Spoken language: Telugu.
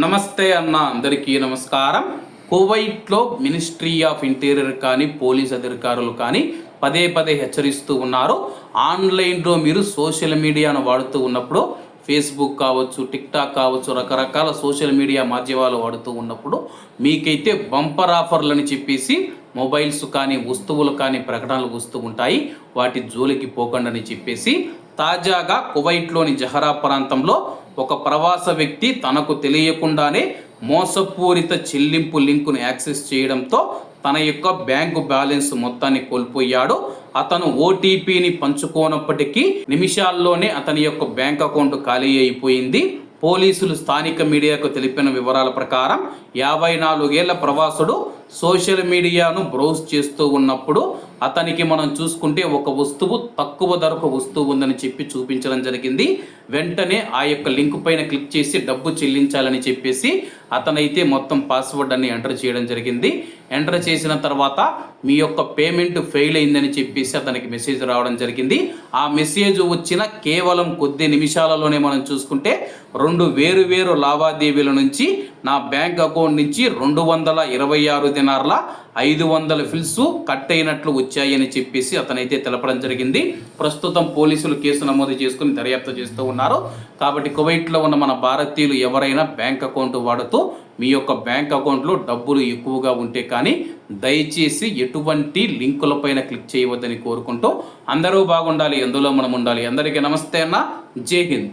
నమస్తే అన్న అందరికీ నమస్కారం. కువైట్లో మినిస్ట్రీ ఆఫ్ ఇంటీరియర్ కానీ పోలీస్ అధికారులు కానీ పదే పదే హెచ్చరిస్తూ ఉన్నారు. ఆన్లైన్లో మీరు సోషల్ మీడియాను వాడుతూ ఉన్నప్పుడు ఫేస్బుక్ కావచ్చు టిక్టాక్ కావచ్చు రకరకాల సోషల్ మీడియా మాధ్యమాలు వాడుతూ ఉన్నప్పుడు మీకైతే బంపర్ ఆఫర్లని చెప్పేసి మొబైల్స్ కానీ వస్తువులు కానీ ప్రకటనలు వస్తూ ఉంటాయి. వాటి జోలికి పోకండని చెప్పేసి తాజాగా కువైట్లోని జహరా ప్రాంతంలో ఒక ప్రవాస వ్యక్తి తనకు తెలియకుండానే మోసపూరిత చెల్లింపు లింకును యాక్సెస్ చేయడంతో తన యొక్క బ్యాంకు బ్యాలెన్స్ మొత్తాన్ని కోల్పోయాడు. అతను ఓటీపీని పంచుకోనప్పటికీ నిమిషాల్లోనే అతని యొక్క బ్యాంక్ అకౌంట్ ఖాళీ అయిపోయింది. పోలీసులు స్థానిక మీడియాకు తెలిపిన వివరాల ప్రకారం యాభై నాలుగేళ్ళ ప్రవాసుడు సోషల్ మీడియాను బ్రౌజ్ చేస్తూ ఉన్నప్పుడు అతనికి మనం చూసుకుంటే ఒక వస్తువు తక్కువ ధరకు వస్తువు ఉందని చెప్పి చూపించడం జరిగింది. వెంటనే ఆ యొక్క లింక్ పైన క్లిక్ చేసి డబ్బు చెల్లించాలని చెప్పేసి అతనైతే మొత్తం పాస్వర్డ్ అన్ని ఎంటర్ చేయడం జరిగింది. ఎంటర్ చేసిన తర్వాత మీ యొక్క పేమెంట్ ఫెయిల్ అయిందని చెప్పేసి అతనికి మెసేజ్ రావడం జరిగింది. ఆ మెసేజ్ వచ్చిన కేవలం కొద్ది నిమిషాలలోనే మనం చూసుకుంటే రెండు వేరు వేరు లావాదేవీల నుంచి నా బ్యాంక్ అకౌంట్ నుంచి రెండు వందల ఇరవై ఆరు దినార్ల ఐదు వందల ఫిల్స్ కట్ అయినట్లు వచ్చాయని చెప్పేసి అతనైతే తెలపడం జరిగింది. ప్రస్తుతం పోలీసులు కేసు నమోదు చేసుకుని దర్యాప్తు చేస్తూ ఉన్నారు. కాబట్టి కువైట్లో ఉన్న మన భారతీయులు ఎవరైనా బ్యాంక్ అకౌంట్ వాడుతూ మీ యొక్క బ్యాంక్ అకౌంట్లో డబ్బులు ఎక్కువగా ఉంటే కానీ దయచేసి ఎటువంటి లింకులపైన క్లిక్ చేయవద్దని కోరుకుంటూ అందరూ బాగుండాలి ఎందులో మనం ఉండాలి. అందరికీ నమస్తే అన్న. జై హింద్.